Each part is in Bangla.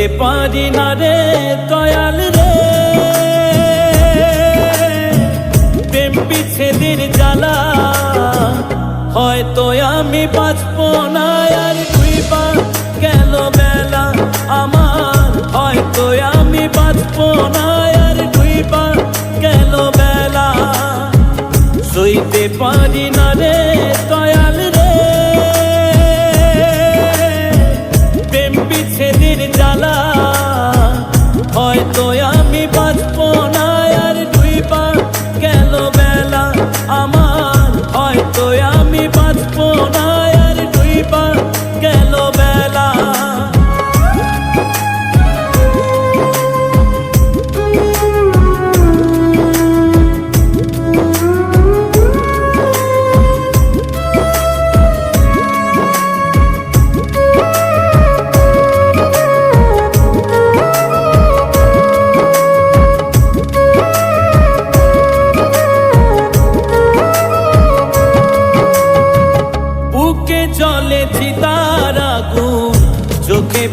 সইতে পারি না রে দয়াল রে। প্রেম বিচ্ছেদের জ্বালা, হয়তো আমি বাঁচব না। আর দুই পা গেল বেলা আমার, হয়তো আমি বাঁচব না। আর দুই পা গেল বেলা, সইতে পারি না রে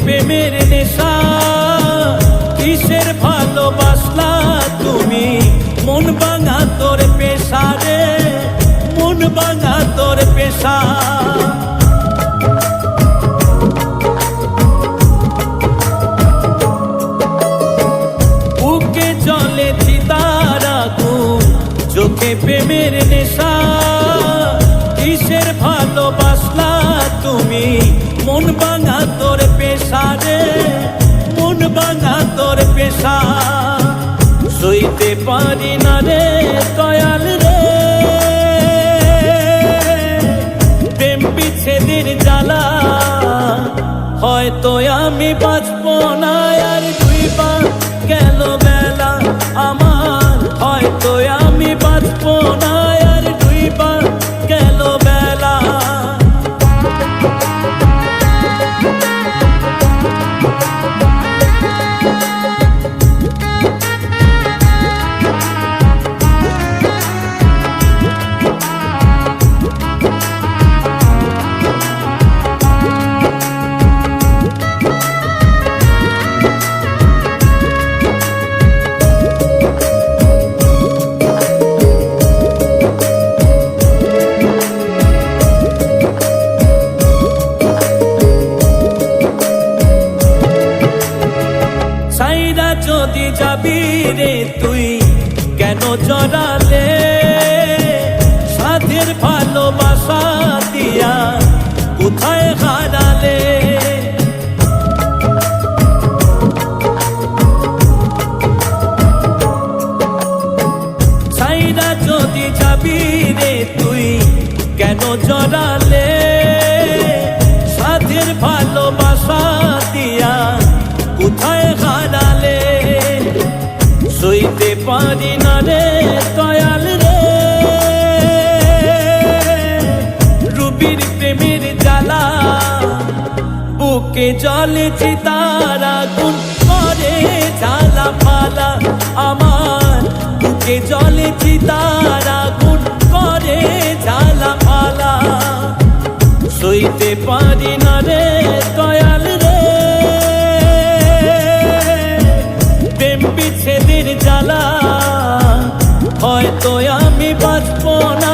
প্রেমের নেশা কিসের ভালোবাসলা তুমি? মন ভাঙা তোর পেশা রে মন ভাঙা তোর পেশা। পারি না রে দয়াল রে। প্রেম বিচ্ছেদের জ্বালা হয়তো আমি বাঁচব না। যদি যাবি রে তুই, কেন জড়ালে সাধের ভালোবাসা দিয়া কোথায় হারালে? সাইরা যদি যাবি রে তুই, কেন জড়ালে প্রেমের জ্বালা। বুকে জলে চিতারা গুণ করে জ্বালা আমার। বুকে জলে চিতারা গুণ করে জ্বালা সইতে পারি না রে দয়াল রে। প্রেম বিচ্ছেদের জ্বালা। হয়তো আমি বাঁচব না